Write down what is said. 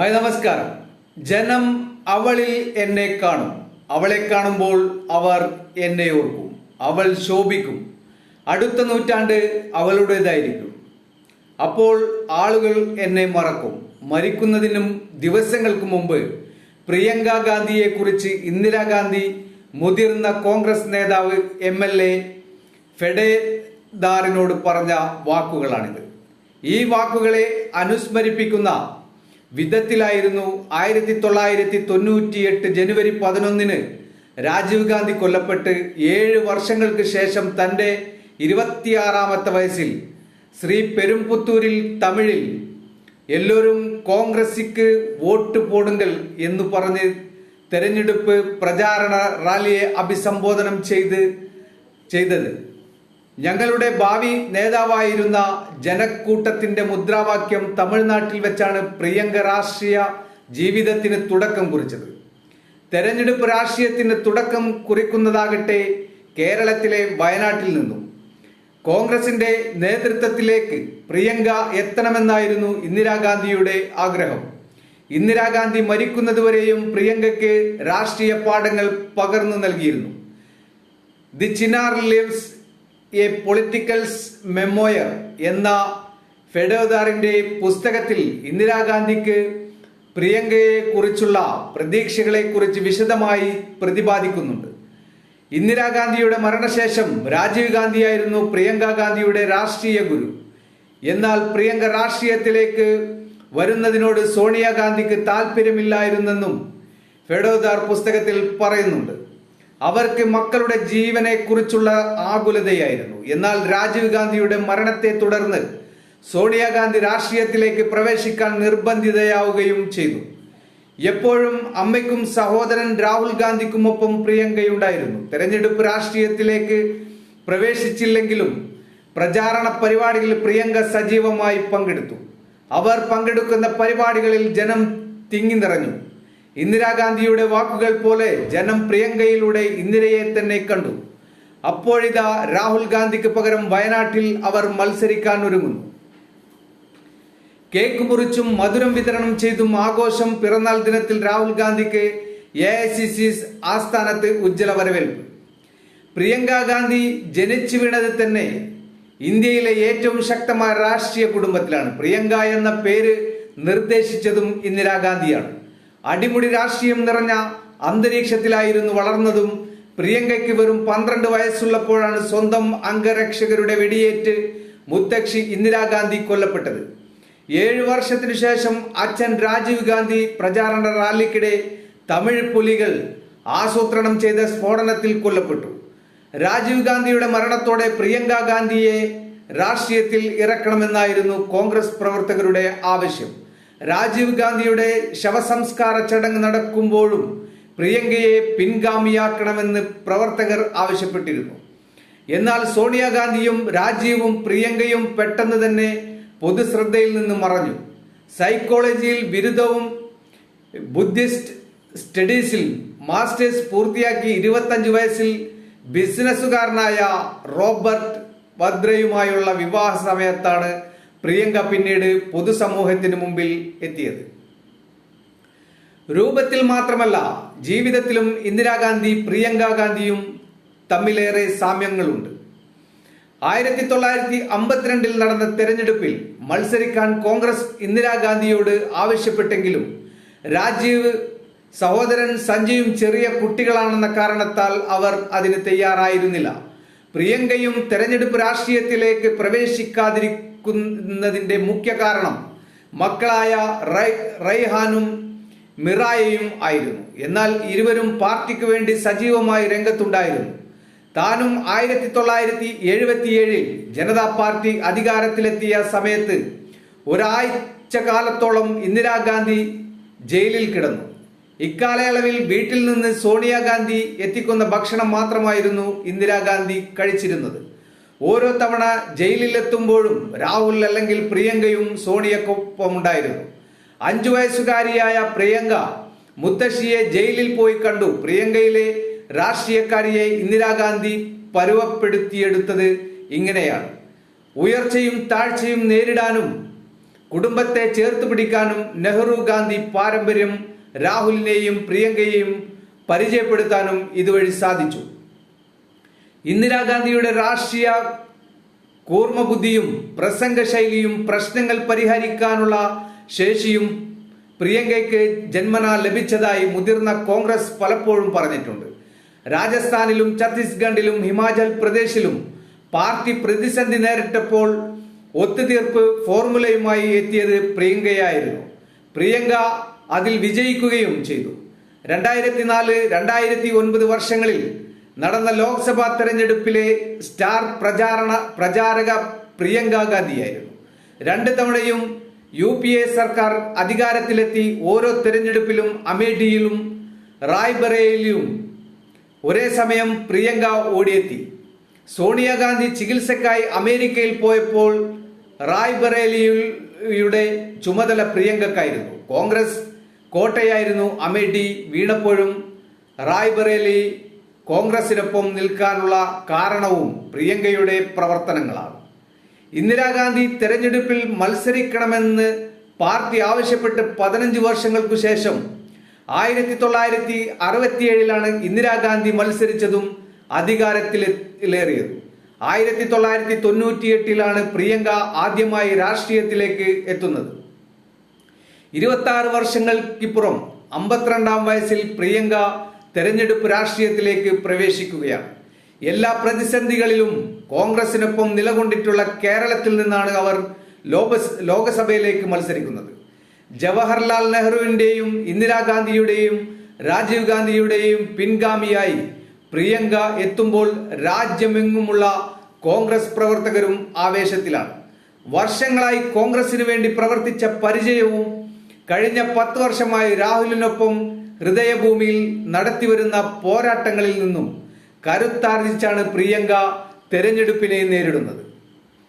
Hi നമസ്കാരം. ജനം അവളിൽ എന്നെ കാണും. അവളെ കാണുമ്പോൾ അവർ എന്നെ ഓർക്കും. അവൾ ശോഭിക്കും. അടുത്ത നൂറ്റാണ്ട് അവളുടേതായിരിക്കും. അപ്പോൾ ആളുകൾ എന്നെ മറക്കും. മരിക്കുന്നതിനും ദിവസങ്ങൾക്ക് മുമ്പ് പ്രിയങ്ക ഗാന്ധിയെ കുറിച്ച് ഇന്ദിരാഗാന്ധി മുതിർന്ന കോൺഗ്രസ് നേതാവ് എം എൽ എ ഫെഡേദാറിനോട് പറഞ്ഞ വാക്കുകളാണിത്. ഈ വാക്കുകളെ അനുസ്മരിപ്പിക്കുന്ന വിധത്തിലായിരുന്നു ആയിരത്തി തൊള്ളായിരത്തി തൊണ്ണൂറ്റിയെട്ട് ജനുവരി പതിനൊന്നിന് രാജീവ് ഗാന്ധി കൊല്ലപ്പെട്ട് ഏഴ് വർഷങ്ങൾക്ക് ശേഷം തന്റെ ഇരുപത്തിയാറാമത്തെ വയസ്സിൽ ശ്രീ പെരുമ്പുത്തൂരിൽ തമിഴിൽ എല്ലാവരും കോൺഗ്രസിക്ക് വോട്ട് പോടുങ്കൽ എന്ന് പറഞ്ഞ് തെരഞ്ഞെടുപ്പ് പ്രചാരണ റാലിയെ അഭിസംബോധനം ചെയ്ത് ചെയ്തത്. ഞങ്ങളുടെ ഭാവി നേതാവായിരുന്ന ജനക്കൂട്ടത്തിന്റെ മുദ്രാവാക്യം തമിഴ്നാട്ടിൽ വെച്ചാണ് പ്രിയങ്ക രാഷ്ട്രീയ ജീവിതത്തിന് തുടക്കം കുറിച്ചത്. തെരഞ്ഞെടുപ്പ് രാഷ്ട്രീയത്തിന് തുടക്കം കുറിക്കുന്നതാകട്ടെ കേരളത്തിലെ വയനാട്ടിൽ നിന്നും. കോൺഗ്രസിന്റെ നേതൃത്വത്തിലേക്ക് പ്രിയങ്ക എത്തണമെന്നായിരുന്നു ഇന്ദിരാഗാന്ധിയുടെ ആഗ്രഹം. ഇന്ദിരാഗാന്ധി മരിക്കുന്നതുവരെയും പ്രിയങ്കയ്ക്ക് രാഷ്ട്രീയ പാഠങ്ങൾ പകർന്നു നൽകിയിരുന്നു. The Chinar leaves a politicals memoir എന്ന ഫെഡോദാറിന്റെ പുസ്തകത്തിൽ ഇന്ദിരാഗാന്ധിക്ക് പ്രിയങ്കയെ കുറിച്ചുള്ള പ്രതീക്ഷകളെ കുറിച്ച് വിശദമായി പ്രതിപാദിക്കുന്നുണ്ട്. ഇന്ദിരാഗാന്ധിയുടെ മരണശേഷം രാജീവ് ഗാന്ധിയായിരുന്നു പ്രിയങ്ക ഗാന്ധിയുടെ രാഷ്ട്രീയ ഗുരു. എന്നാൽ പ്രിയങ്ക രാഷ്ട്രീയത്തിലേക്ക് വരുന്നതിനോട് സോണിയാഗാന്ധിക്ക് താല്പര്യമില്ലായിരുന്നെന്നും ഫെഡോദാർ പുസ്തകത്തിൽ പറയുന്നുണ്ട്. അവർക്ക് മക്കളുടെ ജീവനെ കുറിച്ചുള്ള ആകുലതയായിരുന്നു. എന്നാൽ രാജീവ് ഗാന്ധിയുടെ മരണത്തെ തുടർന്ന് സോണിയാഗാന്ധി രാഷ്ട്രീയത്തിലേക്ക് പ്രവേശിക്കാൻ നിർബന്ധിതയാവുകയും ചെയ്തു. എപ്പോഴും അമ്മയ്ക്കും സഹോദരൻ രാഹുൽ ഗാന്ധിക്കുമൊപ്പം പ്രിയങ്കയുണ്ടായിരുന്നു. തെരഞ്ഞെടുപ്പ് രാഷ്ട്രീയത്തിലേക്ക് പ്രവേശിച്ചില്ലെങ്കിലും പ്രചാരണ പരിപാടികളിൽ പ്രിയങ്ക സജീവമായി പങ്കെടുത്തു. അവർ പങ്കെടുക്കുന്ന പരിപാടികളിൽ ജനം തിങ്ങി നിറഞ്ഞു. ഇന്ദിരാഗാന്ധിയുടെ വാക്കുകൾ പോലെ ജനം പ്രിയങ്കയിലൂടെ ഇന്ദിരയെ തന്നെ കണ്ടു. അപ്പോഴിതാ രാഹുൽ ഗാന്ധിക്ക് പകരം വയനാട്ടിൽ അവർ മത്സരിക്കാൻ ഒരുങ്ങുന്നു. കേക്ക് മുറിച്ചും മധുരം വിതരണം ചെയ്തും ആഘോഷം പിറന്നാൾ ദിനത്തിൽ രാഹുൽ ഗാന്ധിക്ക് എ ഐ സി സി ആസ്ഥാനത്ത് ഉജ്ജ്വല വരവേൽപ്പ്. പ്രിയങ്ക ഗാന്ധി ജനിച്ചു വീണത് തന്നെ ഇന്ത്യയിലെ ഏറ്റവും ശക്തമായ രാഷ്ട്രീയ കുടുംബത്തിലാണ്. പ്രിയങ്ക എന്ന പേര് നിർദ്ദേശിച്ചതും ഇന്ദിരാഗാന്ധിയാണ്. അടിമുടി രാഷ്ട്രീയം നിറഞ്ഞ അന്തരീക്ഷത്തിലായിരുന്നു വളർന്നതും പ്രിയങ്കയ്ക്ക് വെറും പന്ത്രണ്ട് വയസ്സുള്ളപ്പോഴാണ് സ്വന്തം അംഗരക്ഷകരുടെ വെടിയേറ്റ് മുത്തക്ഷി ഇന്ദിരാഗാന്ധി കൊല്ലപ്പെട്ടത്. ഏഴു വർഷത്തിനു ശേഷം അച്ഛൻ രാജീവ് ഗാന്ധി പ്രചാരണ റാലിക്കിടെ തമിഴ് പുലികൾ ആസൂത്രണം ചെയ്ത സ്ഫോടനത്തിൽ കൊല്ലപ്പെട്ടു. രാജീവ് ഗാന്ധിയുടെ മരണത്തോടെ പ്രിയങ്ക ഗാന്ധിയെ രാഷ്ട്രീയത്തിൽ ഇറക്കണമെന്നായിരുന്നു കോൺഗ്രസ് പ്രവർത്തകരുടെ ആവശ്യം. രാജീവ് ഗാന്ധിയുടെ ശവസംസ്കാര ചടങ്ങ് നടക്കുമ്പോഴും പ്രിയങ്കയെ പിൻഗാമിയാക്കണമെന്ന് പ്രവർത്തകർ ആവശ്യപ്പെട്ടിരുന്നു. എന്നാൽ സോണിയാഗാന്ധിയും രാജീവും പ്രിയങ്കയും പെട്ടെന്ന് തന്നെ പൊതുശ്രദ്ധയിൽ നിന്ന് മറഞ്ഞു. സൈക്കോളജിയിൽ ബിരുദവും ബുദ്ധിസ്റ്റ് സ്റ്റഡീസിൽ മാസ്റ്റേഴ്സ് പൂർത്തിയാക്കി ഇരുപത്തഞ്ച് വയസ്സിൽ ബിസിനസ്സുകാരനായ റോബർട്ട് വദ്രയുമായുള്ള വിവാഹ സമയത്താണ് പ്രിയങ്ക പിന്നീട് പൊതുസമൂഹത്തിന് മുമ്പിൽ എത്തിയത്. രൂപത്തിൽ മാത്രമല്ല ജീവിതത്തിലും ഇന്ദിരാഗാന്ധി പ്രിയങ്ക ഗാന്ധിയും തമ്മിലേറെ സാമ്യങ്ങളുണ്ട്. ആയിരത്തി തൊള്ളായിരത്തി അമ്പത്തിരണ്ടിൽ നടന്ന തെരഞ്ഞെടുപ്പിൽ മത്സരിക്കാൻ കോൺഗ്രസ് ഇന്ദിരാഗാന്ധിയോട് ആവശ്യപ്പെട്ടെങ്കിലും രാജീവ് സഹോദരൻ സഞ്ജയും ചെറിയ കുട്ടികളാണെന്ന കാരണത്താൽ അവർ അതിന് തയ്യാറായിരുന്നില്ല. പ്രിയങ്കയും തെരഞ്ഞെടുപ്പ് രാഷ്ട്രീയത്തിലേക്ക് പ്രവേശിക്കാതിരിക്കുന്നതിന്റെ മുഖ്യ കാരണം മക്കളായ റൈഹാനും മിറായയും ആയിരുന്നു. എന്നാൽ ഇരുവരും പാർട്ടിക്ക് വേണ്ടി സജീവമായി രംഗത്തുണ്ടായിരുന്നു. താനും ആയിരത്തി തൊള്ളായിരത്തി എഴുപത്തിയേഴിൽ ജനതാ പാർട്ടി അധികാരത്തിലെത്തിയ സമയത്ത് ഒരാഴ്ച കാലത്തോളം ഇന്ദിരാഗാന്ധി ജയിലിൽ കിടന്നു. ഇക്കാലയളവിൽ വീട്ടിൽ നിന്ന് സോണിയാഗാന്ധി എത്തിക്കുന്ന ഭക്ഷണം മാത്രമായിരുന്നു ഇന്ദിരാഗാന്ധി കഴിച്ചിരുന്നത്. ഓരോ തവണ ജയിലിലെത്തുമ്പോഴും രാഹുൽ അല്ലെങ്കിൽ പ്രിയങ്കയും സോണിയക്കൊപ്പം ഉണ്ടായിരുന്നു. അഞ്ചു വയസ്സുകാരിയായ പ്രിയങ്ക മുത്തശ്ശിയെ ജയിലിൽ പോയി കണ്ടു. പ്രിയങ്കയിലെ രാഷ്ട്രീയക്കാരിയെ ഇന്ദിരാഗാന്ധി പരുവപ്പെടുത്തിയെടുത്തത് ഇങ്ങനെയാണ്. ഉയർച്ചയും താഴ്ചയും നേരിടാനും കുടുംബത്തെ ചേർത്ത് പിടിക്കാനും നെഹ്റു ഗാന്ധി പാരമ്പര്യം രാഹുലിനെയും പ്രിയങ്കയെയും പരിചയപ്പെടുത്താനും ഇതുവഴി സാധിച്ചു. ഇന്ദിരാഗാന്ധിയുടെ രാഷ്ട്രീയ കൂർമ്മബുദ്ധിയും പ്രസംഗ ശൈലിയും പ്രശ്നങ്ങൾ പരിഹരിക്കാനുള്ള ശേഷിയും പ്രിയങ്കയ്ക്ക് ജന്മന ലഭിച്ചതായി മുതിർന്ന കോൺഗ്രസ് പലപ്പോഴും പറഞ്ഞിട്ടുണ്ട്. രാജസ്ഥാനിലും ഛത്തീസ്ഗഡിലും ഹിമാചൽ പ്രദേശിലും പാർട്ടി പ്രതിസന്ധി നേരിട്ടപ്പോൾ ഒത്തുതീർപ്പ് ഫോർമുലയുമായി എത്തിയത് പ്രിയങ്കയായിരുന്നു. പ്രിയങ്ക അതിൽ വിജയിക്കുകയും ചെയ്തു. രണ്ടായിരത്തി നാല് രണ്ടായിരത്തി ഒൻപത് വർഷങ്ങളിൽ നടന്ന ലോക്സഭാ തെരഞ്ഞെടുപ്പിലെ സ്റ്റാർ പ്രചാരണ പ്രചാരക പ്രിയങ്ക ഗാന്ധിയായിരുന്നു. രണ്ട് തവണയും യു പി എ സർക്കാർ അധികാരത്തിലെത്തി ഓരോ തെരഞ്ഞെടുപ്പിലും അമേഠിയിലും റായ്ബറേലിയും ഒരേ സമയം പ്രിയങ്ക ഓടിയെത്തി. സോണിയാഗാന്ധി ചികിത്സക്കായി അമേരിക്കയിൽ പോയപ്പോൾ റായ്ബറേലിയുടെ ചുമതല പ്രിയങ്കക്കായിരുന്നു. കോൺഗ്രസ് കോട്ടയായിരുന്നു അമേഠി വീണപ്പോഴും റായ്ബറേലി കോൺഗ്രസിനൊപ്പം നിൽക്കാനുള്ള കാരണവും പ്രിയങ്കയുടെ പ്രവർത്തനങ്ങളാണ്. ഇന്ദിരാഗാന്ധി തെരഞ്ഞെടുപ്പിൽ മത്സരിക്കണമെന്ന് പാർട്ടി ആവശ്യപ്പെട്ട് പതിനഞ്ച് വർഷങ്ങൾക്കു ശേഷം ആയിരത്തി തൊള്ളായിരത്തി അറുപത്തിയേഴിലാണ് ഇന്ദിരാഗാന്ധി മത്സരിച്ചതും അധികാരത്തിലേറിയതും. ആയിരത്തി തൊള്ളായിരത്തി തൊണ്ണൂറ്റിയെട്ടിലാണ് പ്രിയങ്ക ആദ്യമായി രാഷ്ട്രീയത്തിലേക്ക് എത്തുന്നത്. ഇരുപത്തി ആറ് വർഷങ്ങൾക്കിപ്പുറം അമ്പത്തിരണ്ടാം വയസ്സിൽ പ്രിയങ്ക തെരഞ്ഞെടുപ്പ് രാഷ്ട്രീയത്തിലേക്ക് പ്രവേശിക്കുകയാണ്. എല്ലാ പ്രതിസന്ധികളിലും കോൺഗ്രസിനൊപ്പം നിലകൊണ്ടിട്ടുള്ള കേരളത്തിൽ നിന്നാണ് അവർ ലോകസ് ലോകസഭയിലേക്ക് മത്സരിക്കുന്നത്. ജവഹർലാൽ നെഹ്റുവിന്റെയും ഇന്ദിരാഗാന്ധിയുടെയും രാജീവ് ഗാന്ധിയുടെയും പിൻഗാമിയായി പ്രിയങ്ക എത്തുമ്പോൾ രാജ്യമെങ്ങുമുള്ള കോൺഗ്രസ് പ്രവർത്തകരും ആവേശത്തിലാണ്. വർഷങ്ങളായി കോൺഗ്രസിനു വേണ്ടി പ്രവർത്തിച്ച പരിചയവും കഴിഞ്ഞ പത്ത് വർഷമായി രാഹുലിനൊപ്പം ഹൃദയഭൂമിയിൽ നടത്തിവരുന്ന പോരാട്ടങ്ങളിൽ നിന്നും കരുത്താർജിച്ചാണ് പ്രിയങ്ക തെരഞ്ഞെടുപ്പിനെ നേരിടുന്നത്.